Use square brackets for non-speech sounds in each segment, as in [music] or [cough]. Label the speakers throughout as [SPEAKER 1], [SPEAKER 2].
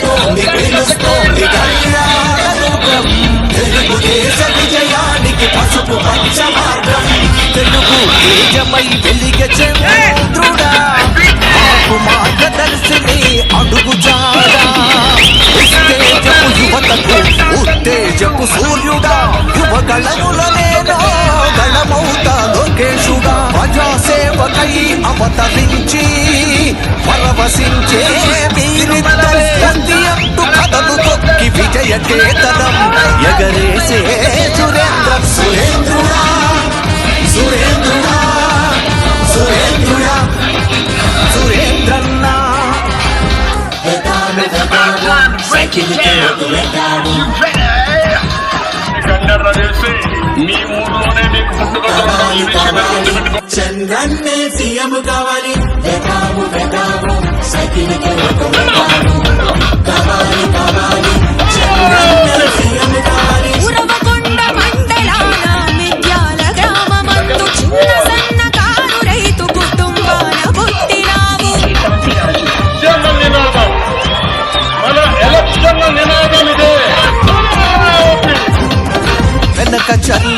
[SPEAKER 1] తెలుస్తోంది తెలుస్తోంది
[SPEAKER 2] తెలుగు తేజమై వెలిగ చంద్రుడా మార్గదర్శిని అడుగు జాడా ఉత్తేజపు యువతకు ఉత్తేజపు సూర్యుడా యువ గళములనేనో గళమౌతా లోకేశుడా ప్రజాసేవకై అవతరించి పరవశించే
[SPEAKER 1] వెతాను సైకిల్
[SPEAKER 3] మీ ఊర్లోనే మీకు ఈ విషయం
[SPEAKER 1] చంద్రన్నే సీఎం కావాలి సైకిల్ కావాలి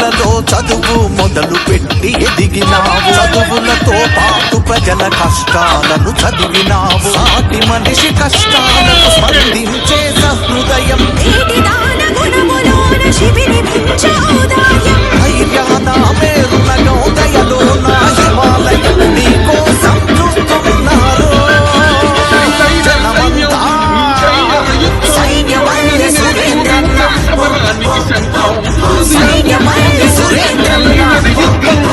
[SPEAKER 2] వెనక చదువు మొదలు పెట్టి ఎదిగినావు. చదువులతో పాటు ప్రజల కష్టాలను చదివినావు. సాటి మనిషి కష్టాలను స్పందించే సైన్యమల్లి సురేంద్రన్న
[SPEAKER 3] గుండెల్లో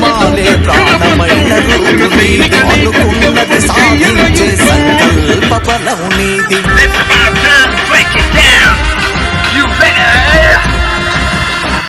[SPEAKER 3] నామాలే ప్రాణమైన [laughs] అనుకున్నది
[SPEAKER 2] సాధించే సంకల్ప బలం నీది.